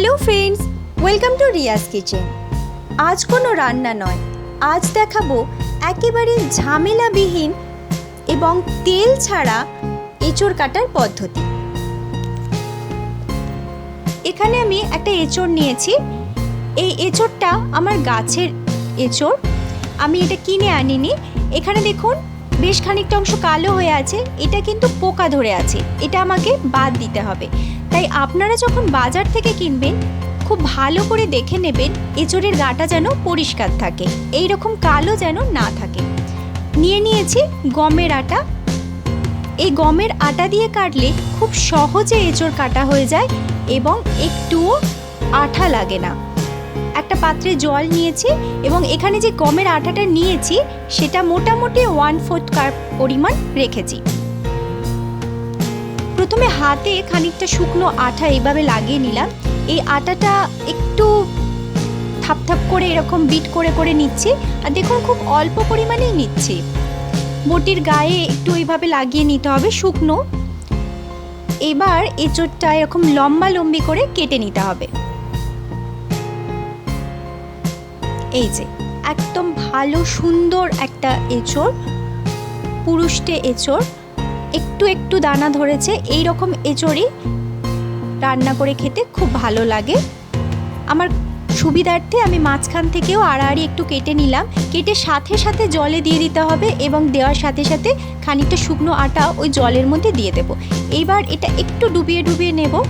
Hello friends, welcome to Riyaz kitchen. আজ কোনো রান্না নয়, আজ দেখাবো একেবারে ঝামেলাবিহীন এবং তেল ছাড়া এঁচড় কাটার পদ্ধতি। এখানে আমি একটা এঁচড় নিয়েছি, এই এঁচড়টা আমার গাছের এঁচড়, আমি এটা কিনে আনিনি। এখানে দেখুন বেশ খানিকটা অংশ কালো হয়ে আছে, এটা কিন্তু পোকা ধরে আছে, এটা আমাকে বাদ দিতে হবে। তাই আপনারা যখন বাজার থেকে কিনবেন, খুব ভালো করে দেখে নেবেন এঁচড়ের গাটা যেন পরিষ্কার থাকে এই রকম কালো যেন না থাকে। নিয়ে নিয়েছি গমের আটা। এই গমের আটা দিয়ে কাটলে খুব সহজে এঁচড় কাটা হয়ে যায় এবং একটুও আঠা লাগে না। একটা পাত্রে জল নিয়েছি এবং এখানে যে গমের আটাটা নিয়েছি, সেটা মোটামুটি ওয়ান ফোর্থ কাপ পরিমাণ রেখেছি। প্রথমে হাতে খানিকটা শুকনো আঠা এইভাবে লাগিয়ে নিলাম। এই আটাটা একটু থাপ থাপ করে এরকম বিট করে করে নিচ্ছি। আর দেখুন, খুব অল্প পরিমাণেই নিচ্ছি। বটির গায়ে একটু এইভাবে লাগিয়ে নিতে হবে, শুকনো। এবার এঁচোড়টা এরকম লম্বা লম্বি করে কেটে নিতে হবে। এই যে, একদম ভালো, সুন্দর একটা এঁচড়, পুরুষটে এঁচড়, একটু একটু দানা ধরেছে এই রকম এঁচড়ই রান্না করে খেতে খুব ভালো লাগে। আমার সুবিধার্থে আমি মাঝখান থেকেও আড়াআড়ি একটু কেটে নিলাম। কেটে সাথে সাথে জলে দিয়ে দিতে হবে এবং দেওয়ার সাথে সাথে খানিকটা শুকনো আটা ওই জলের মধ্যে দিয়ে দেবো। এইবার এটা একটু ডুবিয়ে ডুবিয়ে নেব।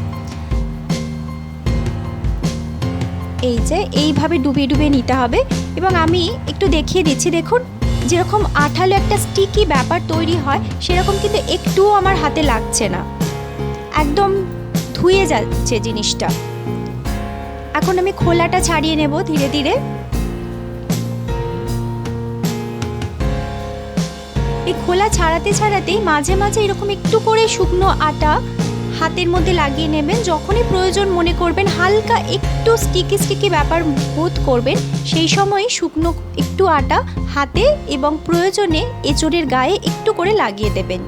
এই যে এইভাবে ডুবিয়ে ডুবিয়ে নিতে হবে। এবং আমি একটু দেখিয়ে দিচ্ছি, দেখুন, যেরকম আঠালো একটা স্টিকি ব্যাপার তৈরি হয়, সেরকম কিন্তু একটুও আমার হাতে লাগছে না। একদম ধুয়ে যাচ্ছে জিনিসটা। এখন আমি খোলাটা ছাড়িয়ে নেব ধীরে ধীরে। এই খোলা ছাড়াতে ছাড়াতেই মাঝে মাঝে এরকম একটু করে শুকনো আটা হাতের মধ্যে লাগিয়ে নেবেন। যখনই প্রয়োজন মনে করবেন, হালকা একটু স্টিকি স্টিকি ব্যাপার বোধ করবেন, সেই সময় শুকনো একটু আটা হাতে এবং প্রয়োজনে এঁচড়ের গায়ে একটু করে লাগিয়ে দেবেন।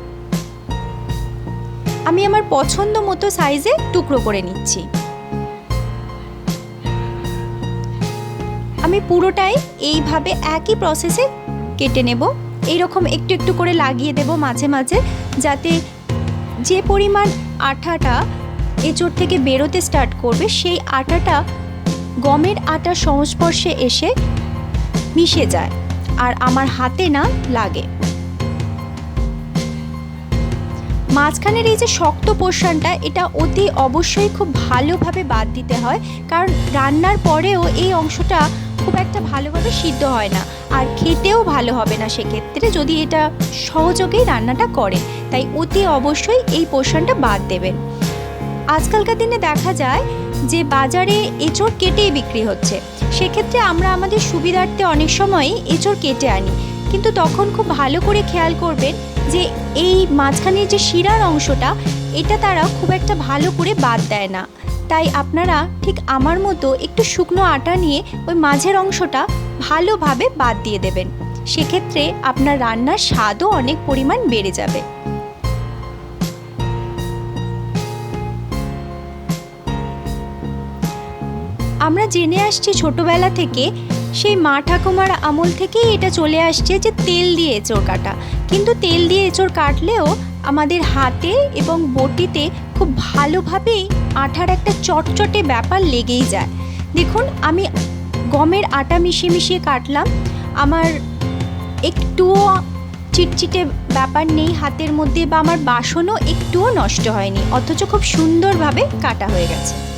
আমি আমার পছন্দ মতো সাইজে টুকরো করে নিচ্ছি। আমি পুরোটাই এইভাবে একই প্রসেসে কেটে নেব। এইরকম একটু একটু করে লাগিয়ে দেব মাঝে মাঝে, যাতে যে পরিমাণ আঠাটা এঁচড় থেকে বেরোতে স্টার্ট করবে। সেই আটাটা গমের আটার সংস্পর্শে এসে মিশে যায় আর আমার হাতে না লাগে। মাঝখানের এই যে শক্ত পোর্শনটা, এটা অতি অবশ্যই খুব ভালোভাবে বাদ দিতে হয়, কারণ রান্নার পরেও এই অংশটা খুব একটা ভালোভাবে সিদ্ধ হয় না। আর খেতেও ভালো হবে না সেক্ষেত্রে যদি এটা সহযোগেই রান্নাটা করে। তাই অতি অবশ্যই এই পোর্শনটা বাদ দেবেন। আজকালকার দিনে দেখা যায় যে বাজারে এঁচড় কেটেই বিক্রি হচ্ছে। সেক্ষেত্রে আমরা আমাদের সুবিধার্থে অনেক সময়ই এঁচড় কেটে আনি। কিন্তু তখন খুব ভালো করে খেয়াল করবেন যে এই মাঝখানের যে শিরার অংশটা, এটা তারা খুব একটা ভালো করে বাদ দেয় না। তাই আপনারা ঠিক আমার মতো একটু শুকনো আটা নিয়ে ওই মাঝের অংশটা ভালোভাবে বাদ দিয়ে দেবেন। সেক্ষেত্রে আপনার রান্নার স্বাদও অনেক পরিমাণ বেড়ে যাবে। আমরা জেনে আসছি ছোটবেলা থেকে সেই মা ঠাকুমার আমল থেকেই এটা চলে আসছে যে তেল দিয়ে এঁচড় কাটা। কিন্তু তেল দিয়ে এঁচড় কাটলেও আমাদের হাতে এবং বটিতে খুব ভালোভাবেই আঠার একটা চটচটে ব্যাপার লেগেই যায়। দেখুন, আমি গমের আটা মিশিয়ে মিশিয়ে কাটলাম। আমার একটুও চিটচিটে ব্যাপার নেই হাতের মধ্যে বা আমার বাসনও একটুও নষ্ট হয়নি, অথচ খুব সুন্দরভাবে কাটা হয়ে গেছে।